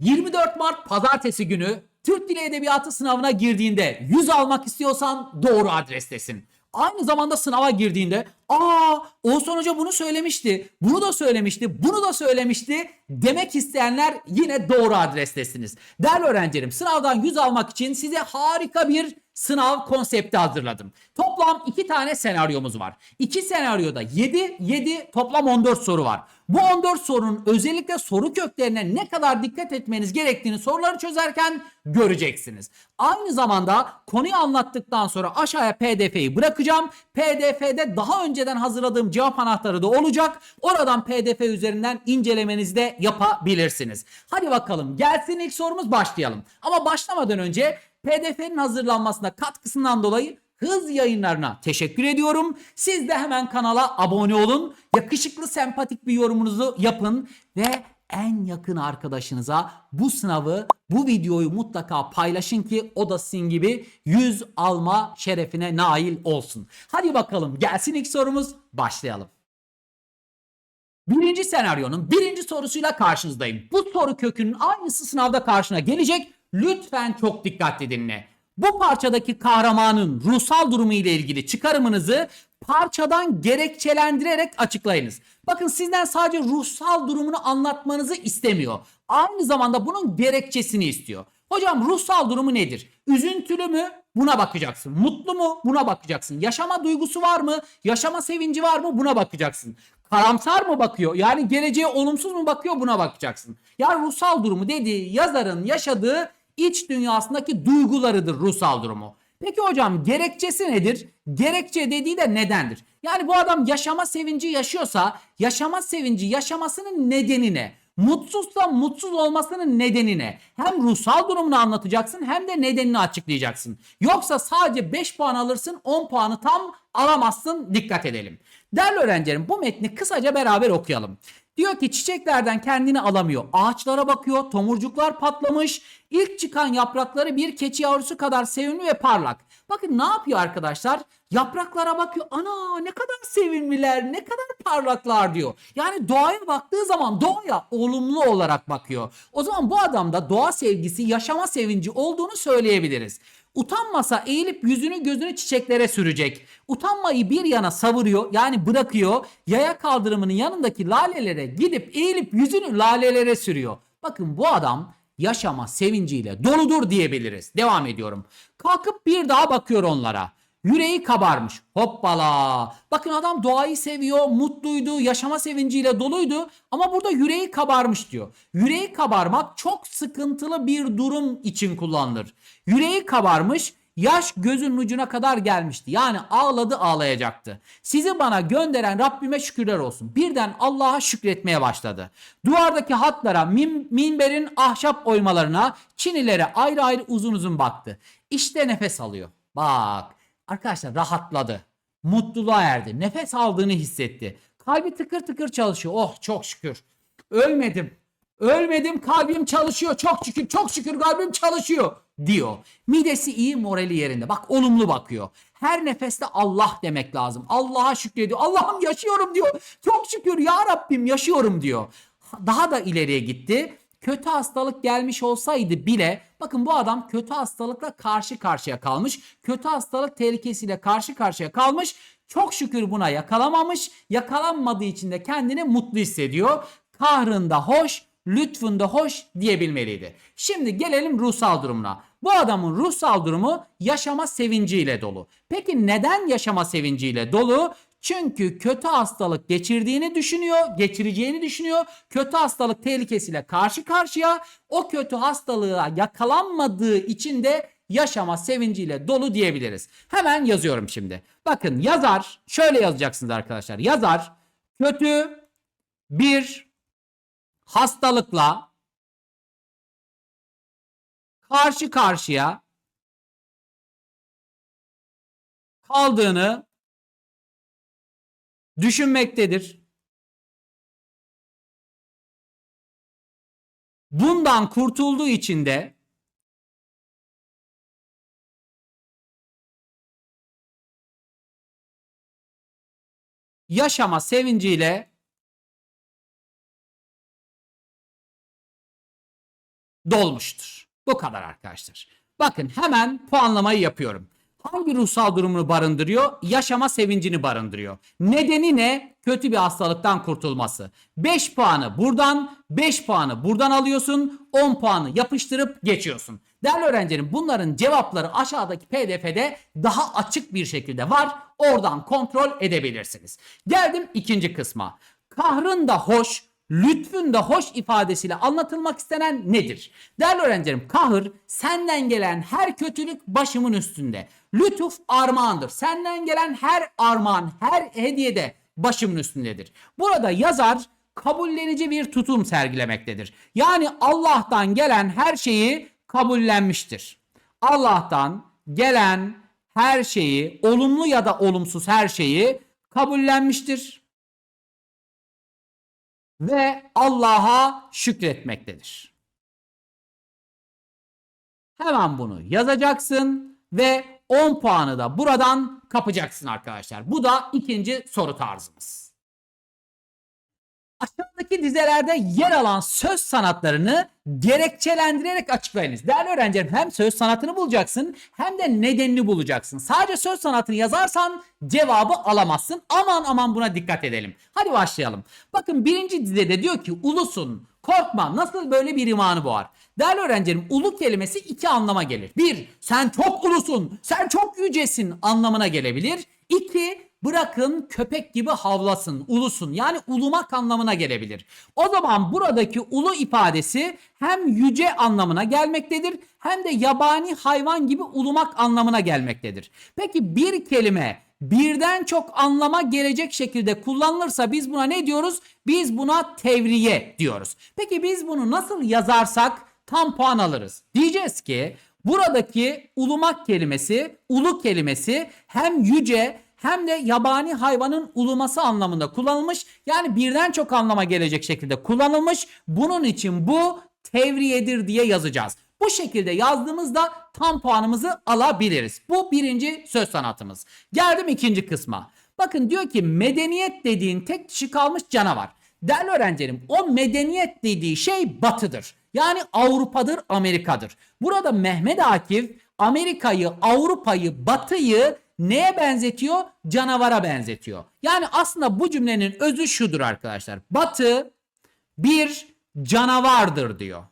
24 Mart pazartesi günü Türk Dili Edebiyatı sınavına girdiğinde 100 almak istiyorsan doğru adrestesin. Aynı zamanda sınava girdiğinde aa Oğuzhan Hoca bunu söylemişti, bunu da söylemişti, bunu da söylemişti demek isteyenler yine doğru adrestesiniz. Değerli öğrencilerim sınavdan 100 almak için size harika bir sınav konsepti hazırladım. Toplam 2 tane senaryomuz var. 2 senaryoda 7, 7 toplam 14 soru var. Bu 14 sorunun özellikle soru köklerine ne kadar dikkat etmeniz gerektiğini soruları çözerken göreceksiniz. Aynı zamanda konuyu anlattıktan sonra aşağıya pdf'yi bırakacağım. pdf'de daha önceden hazırladığım cevap anahtarı da olacak. Oradan pdf üzerinden incelemenizi de yapabilirsiniz. Hadi bakalım gelsin ilk sorumuz başlayalım. Ama başlamadan önce PDF'nin hazırlanmasına katkısından dolayı Hız yayınlarına teşekkür ediyorum. Siz de hemen kanala abone olun. Yakışıklı sempatik bir yorumunuzu yapın ve en yakın arkadaşınıza bu sınavı, bu videoyu mutlaka paylaşın ki o da sizin gibi 100 alma şerefine nail olsun. Hadi bakalım gelsin ilk sorumuz başlayalım. Birinci senaryonun birinci sorusuyla karşınızdayım. Bu soru kökünün aynısı sınavda karşına gelecek. Lütfen çok dikkatli dinle. Bu parçadaki kahramanın ruhsal durumu ile ilgili çıkarımınızı parçadan gerekçelendirerek açıklayınız. Bakın sizden sadece ruhsal durumunu anlatmanızı istemiyor. Aynı zamanda bunun gerekçesini istiyor. Hocam ruhsal durumu nedir? Üzüntülü mü? Buna bakacaksın. Mutlu mu? Buna bakacaksın. Yaşama duygusu var mı? Yaşama sevinci var mı? Buna bakacaksın. Karamsar mı bakıyor? Yani geleceğe olumsuz mu bakıyor? Buna bakacaksın. Yani ruhsal durumu dediği yazarın yaşadığı iç dünyasındaki duygularıdır ruhsal durumu. Peki hocam gerekçesi nedir? Gerekçe dediği de nedendir? Yani bu adam yaşama sevinci yaşıyorsa yaşama sevinci yaşamasının nedeni ne? Mutsuzsa mutsuz olmasının nedeni ne? Hem ruhsal durumunu anlatacaksın hem de nedenini açıklayacaksın. Yoksa sadece 5 puan alırsın 10 puanı tam alamazsın dikkat edelim. Değerli öğrencilerim bu metni kısaca beraber okuyalım. Diyor ki çiçeklerden kendini alamıyor. Ağaçlara bakıyor. Tomurcuklar patlamış. İlk çıkan yaprakları bir keçi yavrusu kadar sevimli ve parlak. Bakın ne yapıyor arkadaşlar? Yapraklara bakıyor. Ana ne kadar sevimliler, ne kadar parlaklar diyor. Yani doğaya baktığı zaman doğaya olumlu olarak bakıyor. O zaman bu adamda doğa sevgisi, yaşama sevinci olduğunu söyleyebiliriz. Utanmasa eğilip yüzünü gözünü çiçeklere sürecek. Utanmayı bir yana savuruyor yani bırakıyor. Yaya kaldırımının yanındaki lalelere gidip eğilip yüzünü lalelere sürüyor. Bakın bu adam yaşama sevinciyle doludur diyebiliriz. Devam ediyorum. Kalkıp bir daha bakıyor onlara. Yüreği kabarmış. Hoppala. Bakın adam doğayı seviyor, mutluydu, yaşama sevinciyle doluydu ama burada yüreği kabarmış diyor. Yüreği kabarmak çok sıkıntılı bir durum için kullanılır. Yüreği kabarmış, yaş gözünün ucuna kadar gelmişti. Yani ağladı ağlayacaktı. Sizi bana gönderen Rabbime şükürler olsun. Birden Allah'a şükretmeye başladı. Duvardaki hatlara, min- minberin ahşap oymalarına, çinilere ayrı ayrı uzun uzun baktı. İşte nefes alıyor. Bak arkadaşlar rahatladı. Mutluluğa erdi. Nefes aldığını hissetti. Kalbi tıkır tıkır çalışıyor. Oh çok şükür. Ölmedim. Ölmedim kalbim çalışıyor. Çok şükür çok şükür kalbim çalışıyor diyor. Midesi iyi morali yerinde. Bak olumlu bakıyor. Her nefeste Allah demek lazım. Allah'a şükrediyor. Allah'ım yaşıyorum diyor. Çok şükür ya Rabbim yaşıyorum diyor. Daha da ileriye gitti kötü hastalık gelmiş olsaydı bile bakın bu adam kötü hastalıkla karşı karşıya kalmış. Kötü hastalık tehlikesiyle karşı karşıya kalmış. Çok şükür buna yakalamamış. Yakalanmadığı için de kendini mutlu hissediyor. Kahrında hoş, lütfunda hoş diyebilmeliydi. Şimdi gelelim ruhsal durumuna. Bu adamın ruhsal durumu yaşama sevinciyle dolu. Peki neden yaşama sevinciyle dolu? Çünkü kötü hastalık geçirdiğini düşünüyor, geçireceğini düşünüyor. Kötü hastalık tehlikesiyle karşı karşıya. O kötü hastalığa yakalanmadığı için de yaşama sevinciyle dolu diyebiliriz. Hemen yazıyorum şimdi. Bakın yazar şöyle yazacaksınız arkadaşlar. Yazar kötü bir hastalıkla karşı karşıya kaldığını düşünmektedir. Bundan kurtulduğu için de yaşama sevinciyle dolmuştur. Bu kadar arkadaşlar. Bakın hemen puanlamayı yapıyorum. Hangi ruhsal durumunu barındırıyor? Yaşama sevincini barındırıyor. Nedeni ne? Kötü bir hastalıktan kurtulması. 5 puanı buradan, 5 puanı buradan alıyorsun, 10 puanı yapıştırıp geçiyorsun. Değerli öğrencilerim bunların cevapları aşağıdaki pdf'de daha açık bir şekilde var. Oradan kontrol edebilirsiniz. Geldim ikinci kısma. Kahrın da hoş, lütfün de hoş ifadesiyle anlatılmak istenen nedir? Değerli öğrencilerim kahır senden gelen her kötülük başımın üstünde. Lütuf armağandır. Senden gelen her armağan, her hediyede başımın üstündedir. Burada yazar kabullenici bir tutum sergilemektedir. Yani Allah'tan gelen her şeyi kabullenmiştir. Allah'tan gelen her şeyi, olumlu ya da olumsuz her şeyi kabullenmiştir ve Allah'a şükretmektedir. Hemen bunu yazacaksın ve 10 puanı da buradan kapacaksın arkadaşlar. Bu da ikinci soru tarzımız. Aşağıdaki dizelerde yer alan söz sanatlarını gerekçelendirerek açıklayınız. Değerli öğrencilerim hem söz sanatını bulacaksın hem de nedenini bulacaksın. Sadece söz sanatını yazarsan cevabı alamazsın. Aman aman buna dikkat edelim. Hadi başlayalım. Bakın birinci dizede diyor ki ulusun korkma nasıl böyle bir imanı boğar. Değerli öğrencilerim ulu kelimesi iki anlama gelir. Bir sen çok ulusun sen çok yücesin anlamına gelebilir. İki bırakın köpek gibi havlasın, ulusun. Yani ulumak anlamına gelebilir. O zaman buradaki ulu ifadesi hem yüce anlamına gelmektedir hem de yabani hayvan gibi ulumak anlamına gelmektedir. Peki bir kelime birden çok anlama gelecek şekilde kullanılırsa biz buna ne diyoruz? Biz buna tevriye diyoruz. Peki biz bunu nasıl yazarsak tam puan alırız. Diyeceğiz ki buradaki ulumak kelimesi, ulu kelimesi hem yüce hem de yabani hayvanın uluması anlamında kullanılmış. Yani birden çok anlama gelecek şekilde kullanılmış. Bunun için bu tevriyedir diye yazacağız. Bu şekilde yazdığımızda tam puanımızı alabiliriz. Bu birinci söz sanatımız. Geldim ikinci kısma. Bakın diyor ki medeniyet dediğin tek kişi kalmış canavar. Değerli öğrencilerim o medeniyet dediği şey batıdır. Yani Avrupa'dır, Amerika'dır. Burada Mehmet Akif Amerika'yı, Avrupa'yı, Batı'yı neye benzetiyor? Canavara benzetiyor. Yani aslında bu cümlenin özü şudur arkadaşlar. Batı bir canavardır diyor.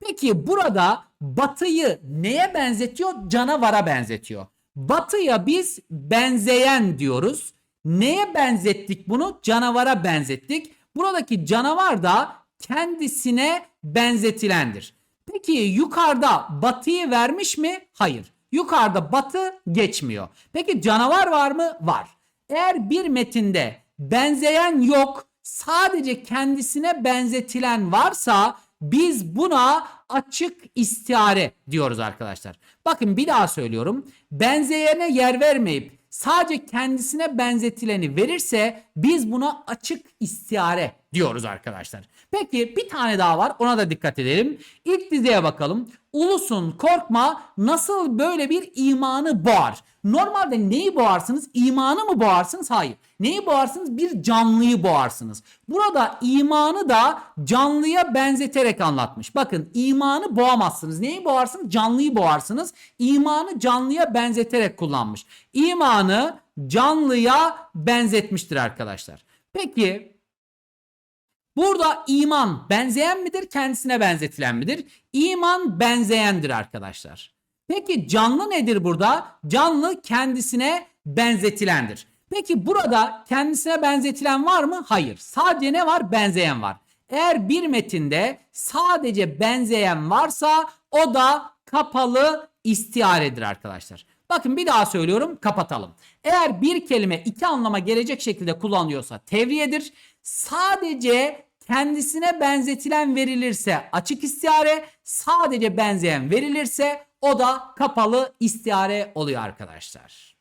Peki burada batıyı neye benzetiyor? Canavara benzetiyor. Batıya biz benzeyen diyoruz. Neye benzettik bunu? Canavara benzettik. Buradaki canavar da kendisine benzetilendir. Peki yukarıda batıyı vermiş mi? Hayır. Yukarıda batı geçmiyor. Peki canavar var mı? Var. Eğer bir metinde benzeyen yok, sadece kendisine benzetilen varsa biz buna açık istihare diyoruz arkadaşlar. Bakın bir daha söylüyorum. Benzeyene yer vermeyip sadece kendisine benzetileni verirse biz buna açık istihare diyoruz arkadaşlar. Peki bir tane daha var ona da dikkat edelim. İlk dizeye bakalım. Ulusun korkma nasıl böyle bir imanı boğar. Normalde neyi boğarsınız? İmanı mı boğarsınız? Hayır. Neyi boğarsınız? Bir canlıyı boğarsınız. Burada imanı da canlıya benzeterek anlatmış. Bakın imanı boğamazsınız. Neyi boğarsınız? Canlıyı boğarsınız. İmanı canlıya benzeterek kullanmış. İmanı canlıya benzetmiştir arkadaşlar. Peki Burada iman benzeyen midir, kendisine benzetilen midir? İman benzeyendir arkadaşlar. Peki canlı nedir burada? Canlı kendisine benzetilendir. Peki burada kendisine benzetilen var mı? Hayır. Sadece ne var? Benzeyen var. Eğer bir metinde sadece benzeyen varsa o da kapalı istiaredir arkadaşlar. Bakın bir daha söylüyorum kapatalım. Eğer bir kelime iki anlama gelecek şekilde kullanılıyorsa tevriyedir. Sadece kendisine benzetilen verilirse açık istihare, sadece benzeyen verilirse o da kapalı istihare oluyor arkadaşlar.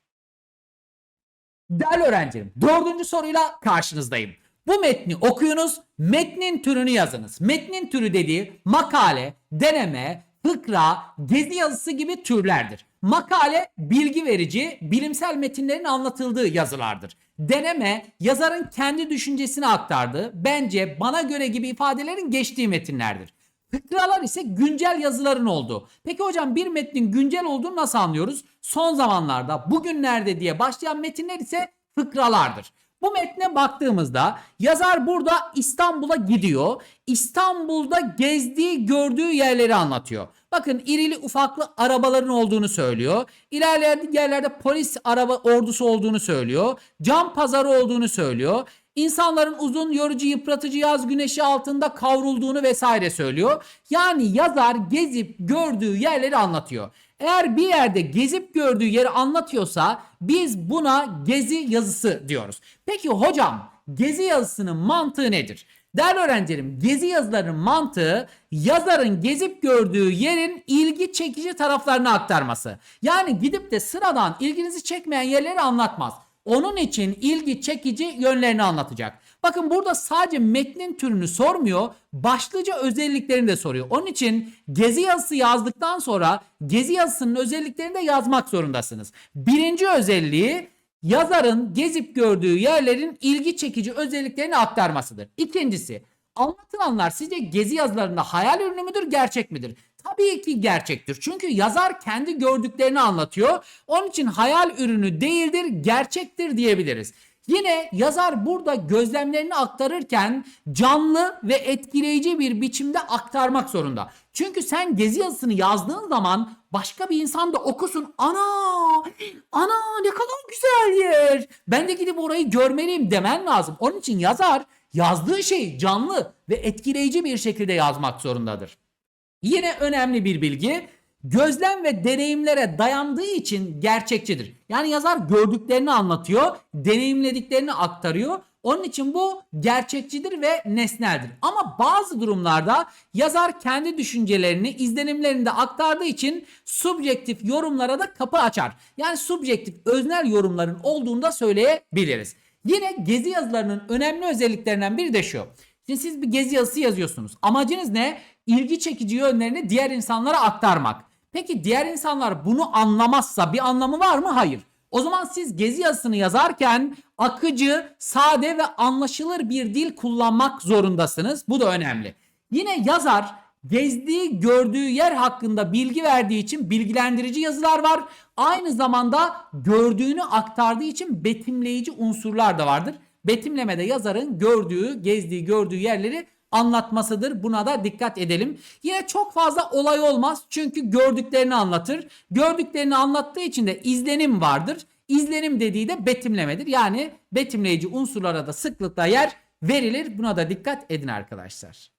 Değerli öğrencilerim dördüncü soruyla karşınızdayım. Bu metni okuyunuz, metnin türünü yazınız. Metnin türü dediği makale, deneme, fıkra, gezi yazısı gibi türlerdir. Makale bilgi verici, bilimsel metinlerin anlatıldığı yazılardır. Deneme yazarın kendi düşüncesini aktardığı, bence bana göre gibi ifadelerin geçtiği metinlerdir. Fıkralar ise güncel yazıların olduğu. Peki hocam bir metnin güncel olduğunu nasıl anlıyoruz? Son zamanlarda, bugünlerde diye başlayan metinler ise fıkralardır. Bu metne baktığımızda yazar burada İstanbul'a gidiyor. İstanbul'da gezdiği, gördüğü yerleri anlatıyor. Bakın irili ufaklı arabaların olduğunu söylüyor. İlerleyen yerlerde polis araba ordusu olduğunu söylüyor. Cam pazarı olduğunu söylüyor. İnsanların uzun, yorucu, yıpratıcı yaz güneşi altında kavrulduğunu vesaire söylüyor. Yani yazar gezip gördüğü yerleri anlatıyor. Eğer bir yerde gezip gördüğü yeri anlatıyorsa biz buna gezi yazısı diyoruz. Peki hocam gezi yazısının mantığı nedir? Değerli öğrencilerim gezi yazılarının mantığı yazarın gezip gördüğü yerin ilgi çekici taraflarını aktarması. Yani gidip de sıradan ilginizi çekmeyen yerleri anlatmaz. Onun için ilgi çekici yönlerini anlatacak. Bakın burada sadece metnin türünü sormuyor, başlıca özelliklerini de soruyor. Onun için gezi yazısı yazdıktan sonra gezi yazısının özelliklerini de yazmak zorundasınız. Birinci özelliği yazarın gezip gördüğü yerlerin ilgi çekici özelliklerini aktarmasıdır. İkincisi, anlatılanlar sizce gezi yazılarında hayal ürünü müdür, gerçek midir? Tabii ki gerçektir. Çünkü yazar kendi gördüklerini anlatıyor. Onun için hayal ürünü değildir, gerçektir diyebiliriz. Yine yazar burada gözlemlerini aktarırken canlı ve etkileyici bir biçimde aktarmak zorunda. Çünkü sen gezi yazısını yazdığın zaman başka bir insan da okusun. Ana! Ana ne kadar güzel yer. Ben de gidip orayı görmeliyim demen lazım. Onun için yazar yazdığı şeyi canlı ve etkileyici bir şekilde yazmak zorundadır. Yine önemli bir bilgi. Gözlem ve deneyimlere dayandığı için gerçekçidir. Yani yazar gördüklerini anlatıyor, deneyimlediklerini aktarıyor. Onun için bu gerçekçidir ve nesneldir. Ama bazı durumlarda yazar kendi düşüncelerini, izlenimlerini de aktardığı için subjektif yorumlara da kapı açar. Yani subjektif, öznel yorumların olduğunu da söyleyebiliriz. Yine gezi yazılarının önemli özelliklerinden biri de şu. Şimdi siz bir gezi yazısı yazıyorsunuz. Amacınız ne? İlgi çekici yönlerini diğer insanlara aktarmak. Peki diğer insanlar bunu anlamazsa bir anlamı var mı? Hayır. O zaman siz gezi yazısını yazarken akıcı, sade ve anlaşılır bir dil kullanmak zorundasınız. Bu da önemli. Yine yazar gezdiği, gördüğü yer hakkında bilgi verdiği için bilgilendirici yazılar var. Aynı zamanda gördüğünü aktardığı için betimleyici unsurlar da vardır. Betimlemede yazarın gördüğü, gezdiği, gördüğü yerleri anlatmasıdır. Buna da dikkat edelim. Yine çok fazla olay olmaz çünkü gördüklerini anlatır. Gördüklerini anlattığı için de izlenim vardır. İzlenim dediği de betimlemedir. Yani betimleyici unsurlara da sıklıkla yer verilir. Buna da dikkat edin arkadaşlar.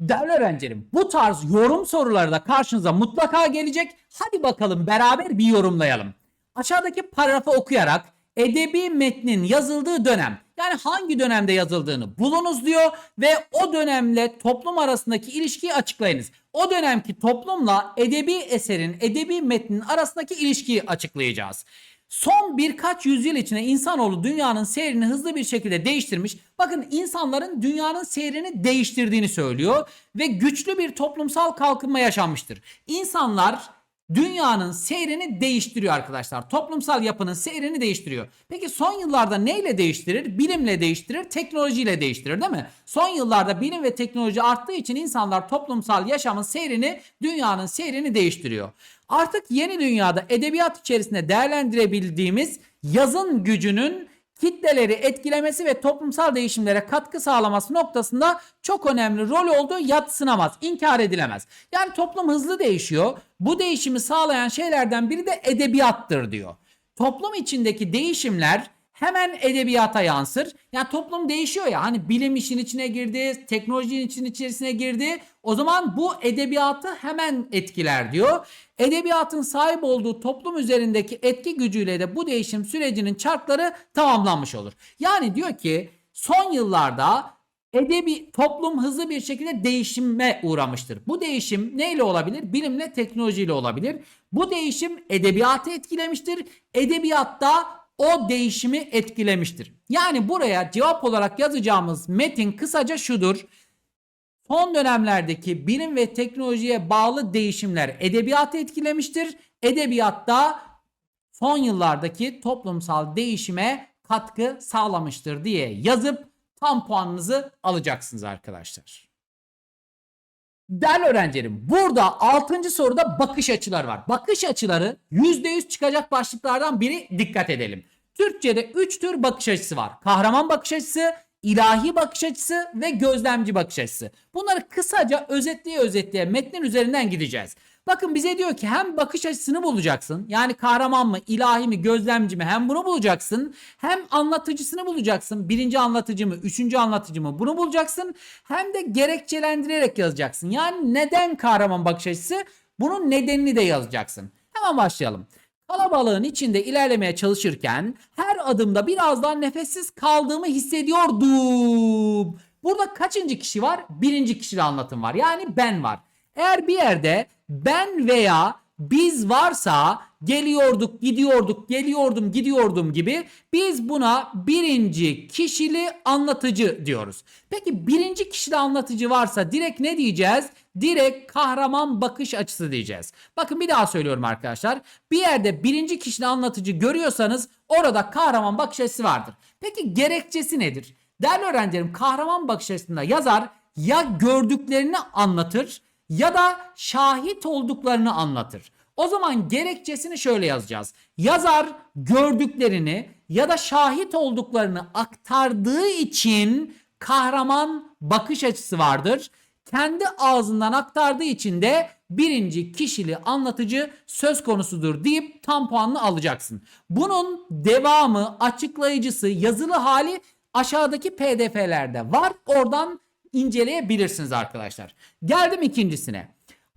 Değerli öğrencilerim bu tarz yorum soruları da karşınıza mutlaka gelecek. Hadi bakalım beraber bir yorumlayalım. Aşağıdaki paragrafı okuyarak edebi metnin yazıldığı dönem yani hangi dönemde yazıldığını bulunuz diyor ve o dönemle toplum arasındaki ilişkiyi açıklayınız. O dönemki toplumla edebi eserin, edebi metnin arasındaki ilişkiyi açıklayacağız. Son birkaç yüzyıl içinde insanoğlu dünyanın seyrini hızlı bir şekilde değiştirmiş. Bakın insanların dünyanın seyrini değiştirdiğini söylüyor ve güçlü bir toplumsal kalkınma yaşanmıştır. İnsanlar dünyanın seyrini değiştiriyor arkadaşlar. Toplumsal yapının seyrini değiştiriyor. Peki son yıllarda neyle değiştirir? Bilimle değiştirir, teknolojiyle değiştirir değil mi? Son yıllarda bilim ve teknoloji arttığı için insanlar toplumsal yaşamın seyrini, dünyanın seyrini değiştiriyor. Artık yeni dünyada edebiyat içerisinde değerlendirebildiğimiz yazın gücünün kitleleri etkilemesi ve toplumsal değişimlere katkı sağlaması noktasında çok önemli rol olduğu yatsınamaz, inkar edilemez. Yani toplum hızlı değişiyor. Bu değişimi sağlayan şeylerden biri de edebiyattır diyor. Toplum içindeki değişimler hemen edebiyata yansır. Yani toplum değişiyor ya hani bilim işin içine girdi, teknolojinin için içerisine girdi. O zaman bu edebiyatı hemen etkiler diyor. Edebiyatın sahip olduğu toplum üzerindeki etki gücüyle de bu değişim sürecinin çarkları tamamlanmış olur. Yani diyor ki son yıllarda edebi toplum hızlı bir şekilde değişime uğramıştır. Bu değişim neyle olabilir? Bilimle, teknolojiyle olabilir. Bu değişim edebiyatı etkilemiştir. Edebiyatta o değişimi etkilemiştir. Yani buraya cevap olarak yazacağımız metin kısaca şudur. Son dönemlerdeki bilim ve teknolojiye bağlı değişimler edebiyatı etkilemiştir. Edebiyatta son yıllardaki toplumsal değişime katkı sağlamıştır diye yazıp tam puanınızı alacaksınız arkadaşlar. Değerli öğrencilerim burada 6. soruda bakış açıları var. Bakış açıları %100 çıkacak başlıklardan biri dikkat edelim. Türkçe'de 3 tür bakış açısı var. Kahraman bakış açısı, ilahi bakış açısı ve gözlemci bakış açısı. Bunları kısaca özetleye özetleye metnin üzerinden gideceğiz. Bakın bize diyor ki hem bakış açısını bulacaksın. Yani kahraman mı, ilahi mi, gözlemci mi hem bunu bulacaksın. Hem anlatıcısını bulacaksın. Birinci anlatıcı mı, üçüncü anlatıcı mı bunu bulacaksın. Hem de gerekçelendirerek yazacaksın. Yani neden kahraman bakış açısı? Bunun nedenini de yazacaksın. Hemen başlayalım. Kalabalığın içinde ilerlemeye çalışırken her adımda biraz daha nefessiz kaldığımı hissediyordum. Burada kaçıncı kişi var? Birinci kişili anlatım var. Yani ben var. Eğer bir yerde ben veya biz varsa geliyorduk, gidiyorduk, geliyordum, gidiyordum gibi biz buna birinci kişili anlatıcı diyoruz. Peki birinci kişili anlatıcı varsa direkt ne diyeceğiz? Direkt kahraman bakış açısı diyeceğiz. Bakın bir daha söylüyorum arkadaşlar. Bir yerde birinci kişili anlatıcı görüyorsanız orada kahraman bakış açısı vardır. Peki gerekçesi nedir? Değerli öğrencilerim kahraman bakış açısında yazar ya gördüklerini anlatır ya da şahit olduklarını anlatır. O zaman gerekçesini şöyle yazacağız. Yazar gördüklerini ya da şahit olduklarını aktardığı için kahraman bakış açısı vardır. Kendi ağzından aktardığı için de birinci kişili anlatıcı söz konusudur deyip tam puanını alacaksın. Bunun devamı, açıklayıcısı, yazılı hali aşağıdaki pdf'lerde var. Oradan inceleyebilirsiniz arkadaşlar. Geldim ikincisine.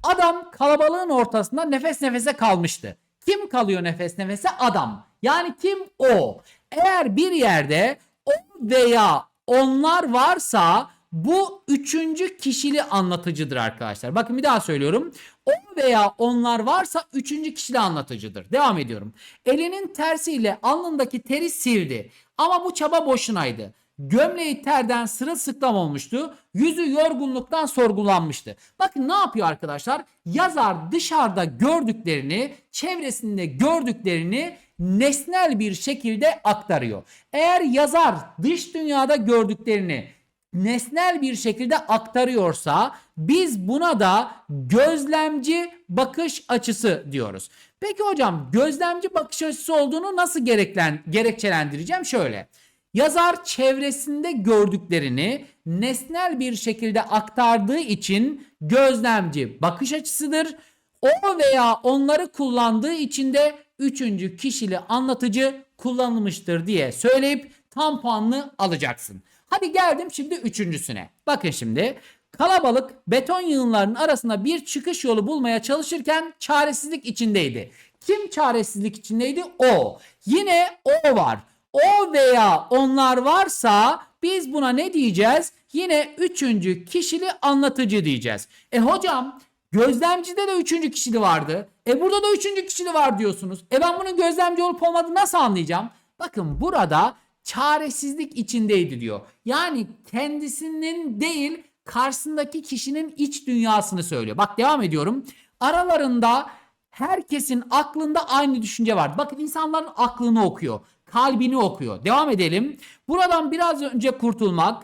Adam kalabalığın ortasında nefes nefese kalmıştı. Kim kalıyor nefes nefese? Adam. Yani kim? O. Eğer bir yerde o veya onlar varsa bu üçüncü kişili anlatıcıdır arkadaşlar. Bakın bir daha söylüyorum. O veya onlar varsa üçüncü kişili anlatıcıdır. Devam ediyorum. Elinin tersiyle alnındaki teri sildi. Ama bu çaba boşunaydı. Gömleği terden sırılsıklam olmuştu. Yüzü yorgunluktan sorgulanmıştı. Bakın ne yapıyor arkadaşlar? Yazar dışarıda gördüklerini, çevresinde gördüklerini nesnel bir şekilde aktarıyor. Eğer yazar dış dünyada gördüklerini nesnel bir şekilde aktarıyorsa biz buna da gözlemci bakış açısı diyoruz. Peki hocam gözlemci bakış açısı olduğunu nasıl gereklen, gerekçelendireceğim? Şöyle. Yazar çevresinde gördüklerini nesnel bir şekilde aktardığı için gözlemci bakış açısıdır. O veya onları kullandığı için de üçüncü kişili anlatıcı kullanılmıştır diye söyleyip tam puanını alacaksın. Hadi geldim şimdi üçüncüsüne. Bakın şimdi kalabalık beton yığınlarının arasında bir çıkış yolu bulmaya çalışırken çaresizlik içindeydi. Kim çaresizlik içindeydi? O. Yine o var. O veya onlar varsa biz buna ne diyeceğiz? Yine üçüncü kişili anlatıcı diyeceğiz. E hocam gözlemcide de üçüncü kişili vardı. E burada da üçüncü kişili var diyorsunuz. E ben bunun gözlemci olup olmadığını nasıl anlayacağım? Bakın burada çaresizlik içindeydi diyor. Yani kendisinin değil karşısındaki kişinin iç dünyasını söylüyor. Bak devam ediyorum. Aralarında herkesin aklında aynı düşünce var. Bakın insanların aklını okuyor. Kalbini okuyor. Devam edelim. Buradan biraz önce kurtulmak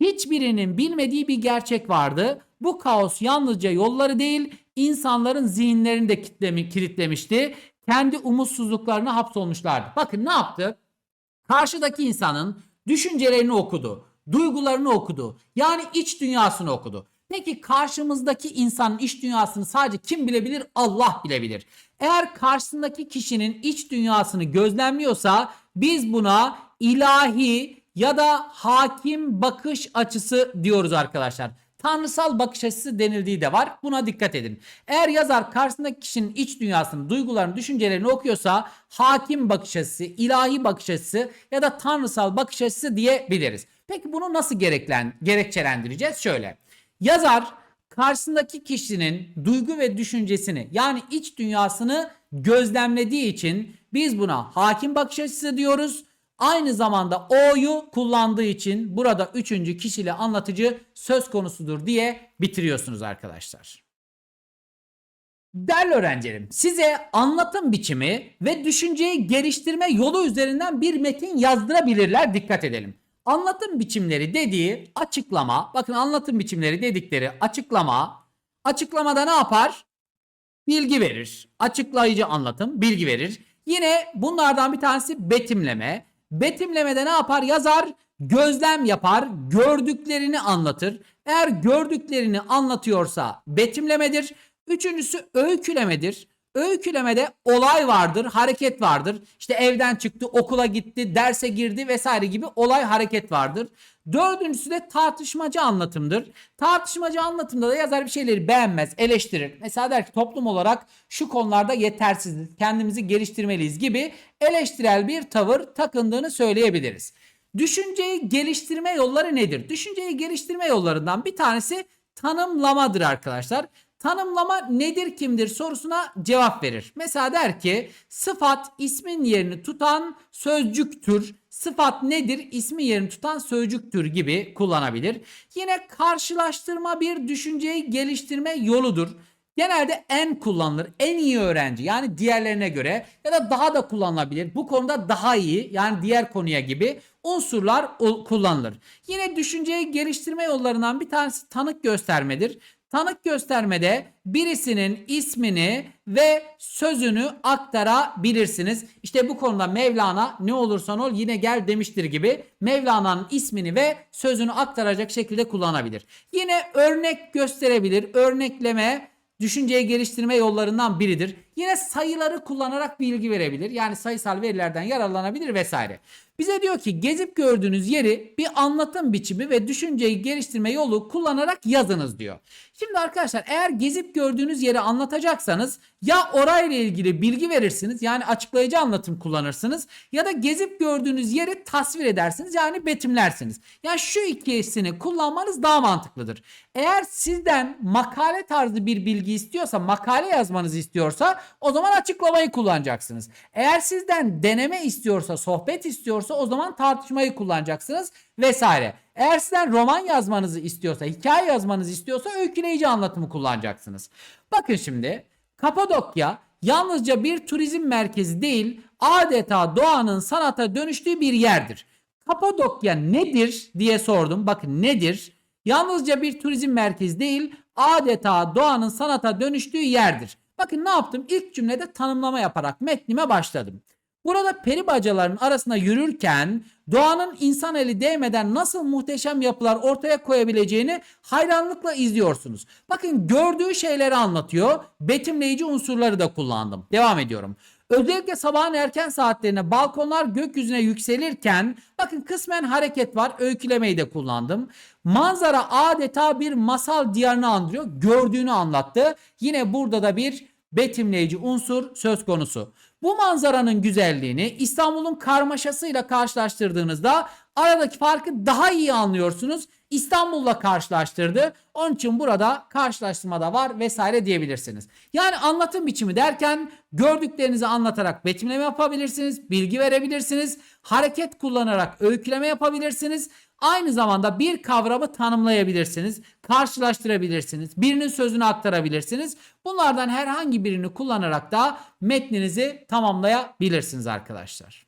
hiçbirinin bilmediği bir gerçek vardı. Bu kaos yalnızca yolları değil insanların zihinlerini de kilitlemişti. Kendi umutsuzluklarına hapsolmuşlardı. Bakın ne yaptı? Karşıdaki insanın düşüncelerini okudu, duygularını okudu. Yani iç dünyasını okudu. Peki karşımızdaki insanın iç dünyasını sadece kim bilebilir? Allah bilebilir. Eğer karşısındaki kişinin iç dünyasını gözlemliyorsa biz buna ilahi ya da hakim bakış açısı diyoruz arkadaşlar. Tanrısal bakış açısı denildiği de var. Buna dikkat edin. Eğer yazar karşısındaki kişinin iç dünyasını, duygularını, düşüncelerini okuyorsa hakim bakış açısı, ilahi bakış açısı ya da tanrısal bakış açısı diyebiliriz. Peki bunu nasıl gereklen, gerekçelendireceğiz? Şöyle. Yazar karşısındaki kişinin duygu ve düşüncesini yani iç dünyasını gözlemlediği için biz buna hakim bakış açısı diyoruz. Aynı zamanda o'yu kullandığı için burada üçüncü kişili anlatıcı söz konusudur diye bitiriyorsunuz arkadaşlar. Değerli öğrencilerim size anlatım biçimi ve düşünceyi geliştirme yolu üzerinden bir metin yazdırabilirler dikkat edelim. Anlatım biçimleri dediği açıklama bakın anlatım biçimleri dedikleri açıklama, Açıklamada ne yapar? Bilgi verir. Açıklayıcı anlatım bilgi verir. Yine bunlardan bir tanesi betimleme. Betimlemede ne yapar? Yazar gözlem yapar, gördüklerini anlatır. Eğer gördüklerini anlatıyorsa betimlemedir. Üçüncüsü öykülemedir. Öykülemede olay vardır, hareket vardır. İşte evden çıktı, okula gitti, derse girdi vesaire gibi olay hareket vardır. Dördüncüsü de tartışmacı anlatımdır. Tartışmacı anlatımda da yazar bir şeyleri beğenmez, eleştirir. Mesela der ki toplum olarak şu konularda yetersiziz, kendimizi geliştirmeliyiz gibi eleştirel bir tavır takındığını söyleyebiliriz. Düşünceyi geliştirme yolları nedir? Düşünceyi geliştirme yollarından bir tanesi tanımlamadır arkadaşlar. Tanımlama nedir kimdir sorusuna cevap verir. Mesela der ki sıfat ismin yerini tutan sözcüktür. Sıfat nedir? İsmin yerini tutan sözcüktür gibi kullanabilir. Yine karşılaştırma bir düşünceyi geliştirme yoludur. Genelde en kullanılır. En iyi öğrenci yani diğerlerine göre ya da daha da kullanılabilir. Bu konuda daha iyi yani diğer konuya gibi unsurlar kullanılır. Yine düşünceyi geliştirme yollarından bir tanesi tanık göstermedir. Tanık göstermede birisinin ismini ve sözünü aktarabilirsiniz. İşte bu konuda Mevlana ne olursan ol yine gel demiştir gibi Mevlana'nın ismini ve sözünü aktaracak şekilde kullanabilir. Yine örnek gösterebilir. Örnekleme düşünceyi geliştirme yollarından biridir. Yine sayıları kullanarak bilgi verebilir. Yani sayısal verilerden yararlanabilir vesaire. Bize diyor ki gezip gördüğünüz yeri bir anlatım biçimi ve düşünceyi geliştirme yolu kullanarak yazınız diyor. Şimdi arkadaşlar eğer gezip gördüğünüz yeri anlatacaksanız ya orayla ilgili bilgi verirsiniz yani açıklayıcı anlatım kullanırsınız ya da gezip gördüğünüz yeri tasvir edersiniz yani betimlersiniz. Yani şu ikisini kullanmanız daha mantıklıdır. Eğer sizden makale tarzı bir bilgi istiyorsa makale yazmanızı istiyorsa o zaman açıklamayı kullanacaksınız. Eğer sizden deneme istiyorsa sohbet istiyorsa o zaman tartışmayı kullanacaksınız vesaire. Eğer sizden roman yazmanızı istiyorsa, hikaye yazmanızı istiyorsa öyküleyici anlatımı kullanacaksınız. Bakın şimdi Kapadokya yalnızca bir turizm merkezi değil, adeta doğanın sanata dönüştüğü bir yerdir. Kapadokya nedir diye sordum. Bakın nedir? Yalnızca bir turizm merkezi değil, adeta doğanın sanata dönüştüğü yerdir. Bakın ne yaptım? İlk cümlede tanımlama yaparak metnime başladım. Burada peri bacaların arasında yürürken doğanın insan eli değmeden nasıl muhteşem yapılar ortaya koyabileceğini hayranlıkla izliyorsunuz. Bakın gördüğü şeyleri anlatıyor. Betimleyici unsurları da kullandım. Devam ediyorum. Özellikle sabahın erken saatlerine balkonlar gökyüzüne yükselirken bakın kısmen hareket var. Öykülemeyi de kullandım. Manzara adeta bir masal diyarını andırıyor. Gördüğünü anlattı. Yine burada da bir betimleyici unsur söz konusu. Bu manzaranın güzelliğini İstanbul'un karmaşasıyla karşılaştırdığınızda aradaki farkı daha iyi anlıyorsunuz. İstanbul'la karşılaştırdı. Onun için burada karşılaştırmada var vesaire diyebilirsiniz. Yani anlatım biçimi derken gördüklerinizi anlatarak betimleme yapabilirsiniz, bilgi verebilirsiniz, hareket kullanarak öyküleme yapabilirsiniz. Aynı zamanda bir kavramı tanımlayabilirsiniz, karşılaştırabilirsiniz, birinin sözünü aktarabilirsiniz. Bunlardan herhangi birini kullanarak da metninizi tamamlayabilirsiniz arkadaşlar.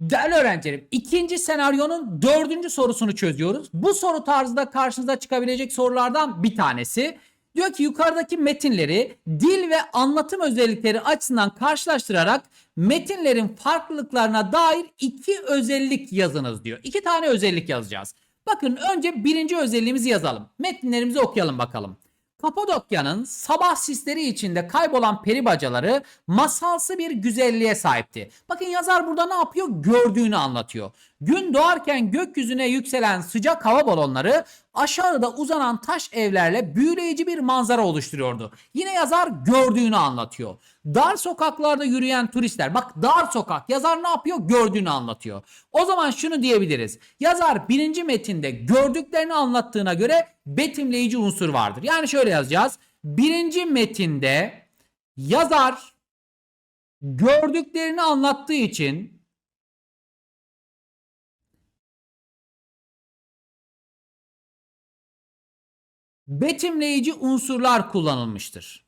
Değerli öğrencilerim ikinci senaryonun dördüncü sorusunu çözüyoruz. Bu soru tarzında karşınıza çıkabilecek sorulardan bir tanesi. Diyor ki yukarıdaki metinleri dil ve anlatım özellikleri açısından karşılaştırarak metinlerin farklılıklarına dair iki özellik yazınız diyor. İki tane özellik yazacağız. Bakın önce birinci özelliğimizi yazalım. Metinlerimizi okuyalım bakalım. Kapadokya'nın sabah sisleri içinde kaybolan peri bacaları masalsı bir güzelliğe sahipti. Bakın yazar burada ne yapıyor? Gördüğünü anlatıyor. Gün doğarken gökyüzüne yükselen sıcak hava balonları aşağıda uzanan taş evlerle büyüleyici bir manzara oluşturuyordu. Yine yazar gördüğünü anlatıyor. Dar sokaklarda yürüyen turistler bak dar sokak yazar ne yapıyor? Gördüğünü anlatıyor. O zaman şunu diyebiliriz. Yazar birinci metinde gördüklerini anlattığına göre betimleyici unsur vardır. Yani şöyle yazacağız. Birinci metinde yazar gördüklerini anlattığı için betimleyici unsurlar kullanılmıştır.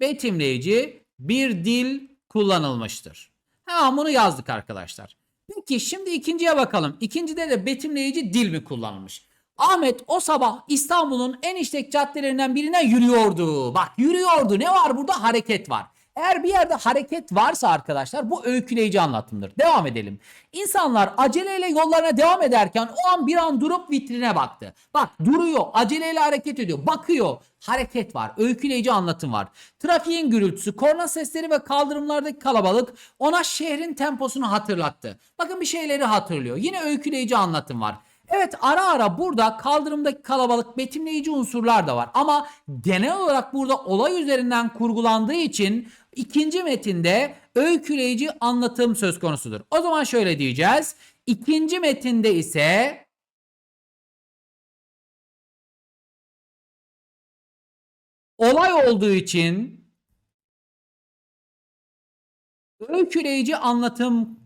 Betimleyici bir dil kullanılmıştır. Hemen bunu yazdık arkadaşlar. Peki şimdi ikinciye bakalım. İkincide de betimleyici dil mi kullanılmış? Ahmet o sabah İstanbul'un en işlek caddelerinden birine yürüyordu. Bak yürüyordu. Ne var burada? Hareket var. Eğer bir yerde hareket varsa arkadaşlar bu öyküleyici anlatımdır. Devam edelim. İnsanlar aceleyle yollarına devam ederken o an bir an durup vitrine baktı. Bak duruyor, aceleyle hareket ediyor, bakıyor. Hareket var, öyküleyici anlatım var. Trafiğin gürültüsü, korna sesleri ve kaldırımlardaki kalabalık ona şehrin temposunu hatırlattı. Bakın bir şeyleri hatırlıyor. Yine öyküleyici anlatım var. Evet ara ara burada kaldırımdaki kalabalık betimleyici unsurlar da var. Ama genel olarak burada olay üzerinden kurgulandığı için ikinci metinde öyküleyici anlatım söz konusudur. O zaman şöyle diyeceğiz. İkinci metinde ise olay olduğu için öyküleyici anlatım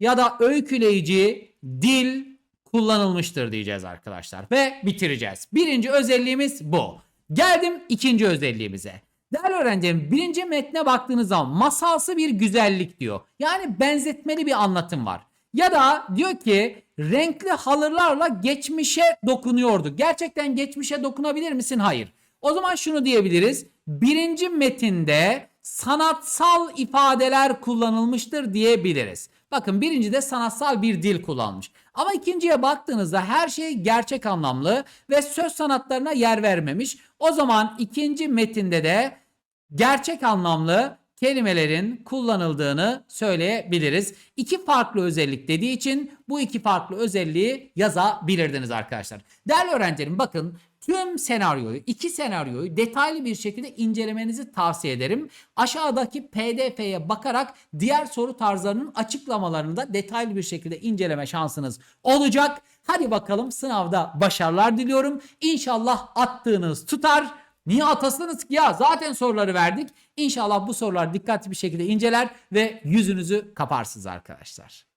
ya da öyküleyici dil kullanılmıştır diyeceğiz arkadaşlar. Ve bitireceğiz. Birinci özelliğimiz bu. Geldim ikinci özelliğimize. Değerli öğrencilerim birinci metne baktığınız zaman masalsı bir güzellik diyor. Yani benzetmeli bir anlatım var. Ya da diyor ki renkli halılarla geçmişe dokunuyordu. Gerçekten geçmişe dokunabilir misin? Hayır. O zaman şunu diyebiliriz. Birinci metinde sanatsal ifadeler kullanılmıştır diyebiliriz. Bakın birincide sanatsal bir dil kullanmış. Ama ikinciye baktığınızda her şey gerçek anlamlı ve söz sanatlarına yer vermemiş. O zaman ikinci metinde de gerçek anlamlı kelimelerin kullanıldığını söyleyebiliriz. İki farklı özellik dediği için bu iki farklı özelliği yazabilirdiniz arkadaşlar. Değerli öğrencilerim bakın tüm senaryoyu, iki senaryoyu detaylı bir şekilde incelemenizi tavsiye ederim. Aşağıdaki pdf'ye bakarak diğer soru tarzlarının açıklamalarını da detaylı bir şekilde inceleme şansınız olacak. Hadi bakalım sınavda başarılar diliyorum. İnşallah attığınız tutar. Niye atasınız ki ya? Zaten soruları verdik. İnşallah bu sorular dikkatli bir şekilde inceler ve yüzünüzü kaparsınız arkadaşlar.